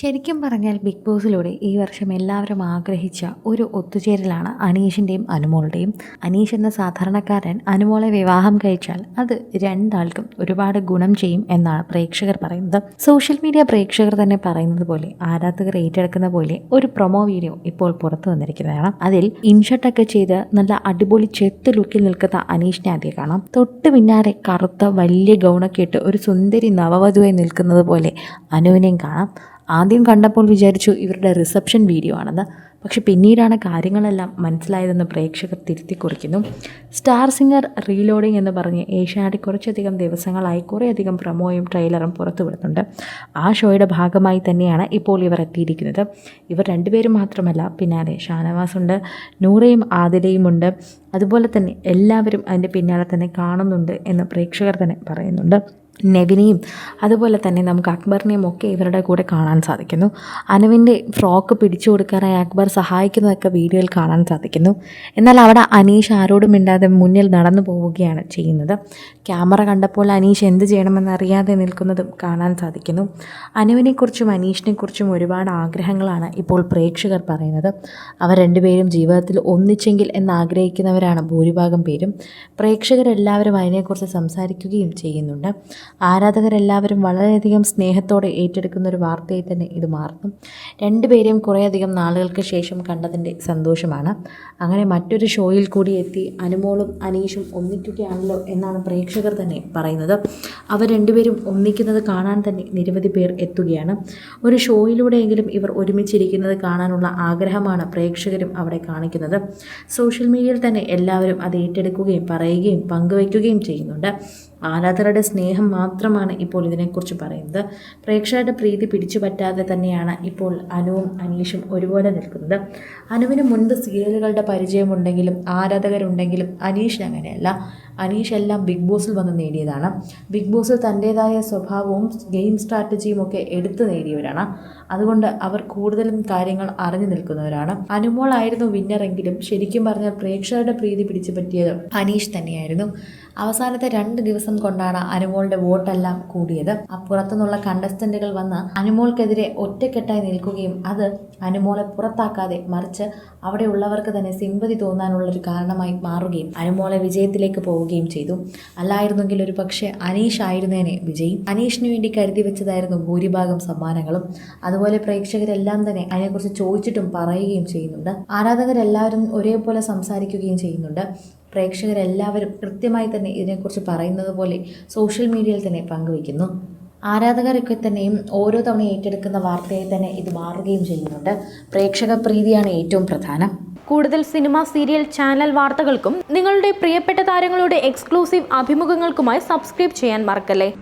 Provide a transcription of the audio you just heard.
ശരിക്കും പറഞ്ഞാൽ ബിഗ് ബോസിലൂടെ ഈ വർഷം എല്ലാവരും ആഗ്രഹിച്ച ഒരു ഒത്തുചേരലാണ് അനീഷിന്റെയും അനുമോളുടെയും. അനീഷ് എന്ന സാധാരണക്കാരൻ അനുമോളെ വിവാഹം കഴിച്ചാൽ അത് രണ്ടാൾക്കും ഒരുപാട് ഗുണം ചെയ്യും എന്നാണ് പ്രേക്ഷകർ പറയുന്നത്. സോഷ്യൽ മീഡിയ പ്രേക്ഷകർ തന്നെ പറയുന്നത് പോലെ ആരാധകർ ഏറ്റെടുക്കുന്ന പോലെ ഒരു പ്രൊമോ വീഡിയോ ഇപ്പോൾ പുറത്തു വന്നിരിക്കുന്നതാണ്. അതിൽ ഇൻഷർട്ടൊക്കെ ചെയ്ത് നല്ല അടിപൊളി ചെത്ത് ലുക്കിൽ നിൽക്കുന്ന അനീഷിനെ ആദ്യം കാണാം. തൊട്ട് പിന്നാലെ കറുത്ത വലിയ ഗൗണൊക്കെ ഇട്ട് ഒരു സുന്ദരി നവവധുവായി നിൽക്കുന്നത് പോലെ അനുവിനെയും കാണാം. ആദ്യം കണ്ടപ്പോൾ വിചാരിച്ചു ഇവരുടെ റിസപ്ഷൻ വീഡിയോ ആണെന്ന്. പക്ഷെ പിന്നീടാണ് കാര്യങ്ങളെല്ലാം മനസ്സിലായതെന്ന് പ്രേക്ഷകർ തിരുത്തി കുറിക്കുന്നു. സ്റ്റാർ സിംഗർ റീലോഡിംഗ് എന്ന് പറഞ്ഞ് ഏഷ്യാനെറ്റ് കുറച്ചധികം ദിവസങ്ങളായി കുറേയധികം പ്രൊമോയും ട്രെയിലറും പുറത്തുവിടുന്നുണ്ട് ആ ഷോയുടെ ഭാഗമായി തന്നെയാണ് ഇപ്പോൾ ഇവർ എത്തിയിരിക്കുന്നത്. ഇവർ രണ്ടുപേരും മാത്രമല്ല പിന്നാലെ ഷാനവാസുണ്ട് നൂറയും ആതിരയും ഉണ്ട്. അതുപോലെ തന്നെ എല്ലാവരും അതിന്റെ പിന്നാലെ തന്നെ കാണുന്നുണ്ട് എന്ന് പ്രേക്ഷകർ തന്നെ പറയുന്നുണ്ട്. നെവിനെയും അതുപോലെ തന്നെ നമുക്ക് അക്ബറിനെയും ഒക്കെ ഇവരുടെ കൂടെ കാണാൻ സാധിക്കുന്നു. അനുവിന്റെ ഫ്രോക്ക് പിടിച്ചു കൊടുക്കാനായി അക്ബർ സഹായിക്കുന്നതൊക്കെ വീഡിയോയിൽ കാണാൻ സാധിക്കുന്നു. എന്നാൽ അവിടെ അനീഷ് ആരോടും മിണ്ടാതെ മുന്നിൽ നടന്നു പോവുകയാണ് ചെയ്യുന്നത്. ക്യാമറ കണ്ടപ്പോൾ അനീഷ് എന്ത് ചെയ്യണമെന്ന് അറിയാതെ നിൽക്കുന്നതും കാണാൻ സാധിക്കുന്നു. അനുവിനെക്കുറിച്ചും അനീഷിനെക്കുറിച്ചും ഒരുപാട് ആഗ്രഹങ്ങളാണ് ഇപ്പോൾ പ്രേക്ഷകർ പറയുന്നത്. അവർ രണ്ടുപേരും ജീവിതത്തിൽ ഒന്നിച്ചെങ്കിൽ എന്നാഗ്രഹിക്കുന്നവരാണ് ഭൂരിഭാഗം പേരും. പ്രേക്ഷകരെല്ലാവരും അതിനെക്കുറിച്ച് സംസാരിക്കുകയും ചെയ്യുന്നുണ്ട്. ആരാധകരെല്ലാവരും വളരെയധികം സ്നേഹത്തോടെ ഏറ്റെടുക്കുന്ന ഒരു വാർത്തയായി തന്നെ ഇത് മാറുന്നു. രണ്ടുപേരെയും കുറേയധികം നാളുകൾക്ക് ശേഷം കണ്ടതിന്റെ സന്തോഷമാണ്. അങ്ങനെ മറ്റൊരു ഷോയിൽ കൂടി എത്തി അനുമോളും അനീഷും ഒന്നിക്കുകയാണല്ലോ എന്നാണ് പ്രേക്ഷകർ തന്നെ പറയുന്നത്. അവർ രണ്ടുപേരും ഒന്നിക്കുന്നത് കാണാൻ തന്നെ നിരവധി പേർ എത്തുകയാണ്. ഒരു ഷോയിലൂടെയെങ്കിലും ഇവർ ഒരുമിച്ചിരിക്കുന്നത് കാണാനുള്ള ആഗ്രഹമാണ് പ്രേക്ഷകരും അവിടെ കാണിക്കുന്നത്. സോഷ്യൽ മീഡിയയിൽ തന്നെ എല്ലാവരും അത് ഏറ്റെടുക്കുകയും പറയുകയും പങ്കുവയ്ക്കുകയും ചെയ്യുന്നുണ്ട്. ആരാധകരുടെ സ്നേഹം മാത്രമാണ് ഇപ്പോൾ ഇതിനെക്കുറിച്ച് പറയുന്നത്. പ്രേക്ഷകരുടെ പ്രീതി പിടിച്ചു പറ്റാതെ തന്നെയാണ് ഇപ്പോൾ അനുവും അനീഷും ഒരുപോലെ നിൽക്കുന്നത്. അനുവിന് മുൻപ് സീരിയലുകളുടെ പരിചയമുണ്ടെങ്കിലും ആരാധകരുണ്ടെങ്കിലും അനീഷിന് അങ്ങനെയല്ല. അനീഷ് എല്ലാം ബിഗ് ബോസിൽ വന്ന് നേടിയതാണ്. ബിഗ് ബോസിൽ തന്റേതായ സ്വഭാവവും ഗെയിം സ്ട്രാറ്റജിയും ഒക്കെ എടുത്തു നേടിയവരാണ്. അതുകൊണ്ട് അവർ കൂടുതലും കാര്യങ്ങൾ അറിഞ്ഞു നിൽക്കുന്നവരാണ്. അനുമോളായിരുന്നു വിന്നറെങ്കിലും ശരിക്കും പറഞ്ഞാൽ പ്രേക്ഷകരുടെ പ്രീതി പിടിച്ചു പറ്റിയത് അനീഷ് തന്നെയായിരുന്നു. അവസാനത്തെ രണ്ട് ദിവസം കൊണ്ടാണ് അനുമോളുടെ വോട്ടെല്ലാം കൂടിയത്. അപ്പുറത്തുനിന്നുള്ള കണ്ടസ്റ്റന്റുകൾ വന്ന് അനുമോൾക്കെതിരെ ഒറ്റക്കെട്ടായി നിൽക്കുകയും അത് അനുമോളെ പുറത്താക്കാതെ മറിച്ച് അവിടെയുള്ളവർക്ക് തന്നെ സിമ്പതി തോന്നാനുള്ളൊരു കാരണമായി മാറുകയും അനുമോളെ വിജയത്തിലേക്ക് പോവുകയും ചെയ്തു. അല്ലായിരുന്നെങ്കിൽ ഒരു പക്ഷേ അനീഷ് ആയിരുന്നേനെ വിജയി. അനീഷിന് വേണ്ടി കരുതി വെച്ചതായിരുന്നു ഭൂരിഭാഗം സമ്മാനങ്ങളും. അതുപോലെ പ്രേക്ഷകരെല്ലാം തന്നെ അതിനെക്കുറിച്ച് ചോദിച്ചിട്ടും പറയുകയും ചെയ്യുന്നുണ്ട്. ആരാധകരെല്ലാവരും ഒരേപോലെ സംസാരിക്കുകയും ചെയ്യുന്നുണ്ട്. പ്രേക്ഷകരെല്ലാവരും കൃത്യമായി തന്നെ ഇതിനെക്കുറിച്ച് പറയുന്നത് പോലെ സോഷ്യൽ മീഡിയയിൽ തന്നെ പങ്കുവയ്ക്കുന്നു. ആരാധകരൊക്കെ തന്നെയും ഓരോ തവണ ഏറ്റെടുക്കുന്ന വാർത്തയായി തന്നെ ഇത് മാറുകയും ചെയ്യുന്നുണ്ട്. പ്രേക്ഷക പ്രീതിയാണ് ഏറ്റവും പ്രധാനം. കൂടുതൽ സിനിമ സീരിയൽ ചാനൽ വാർത്തകൾക്കും നിങ്ങളുടെ പ്രിയപ്പെട്ട താരങ്ങളുടെ എക്സ്ക്ലൂസീവ് അഭിമുഖങ്ങൾക്കുമായി സബ്സ്ക്രൈബ് ചെയ്യാൻ മറക്കല്ലേ?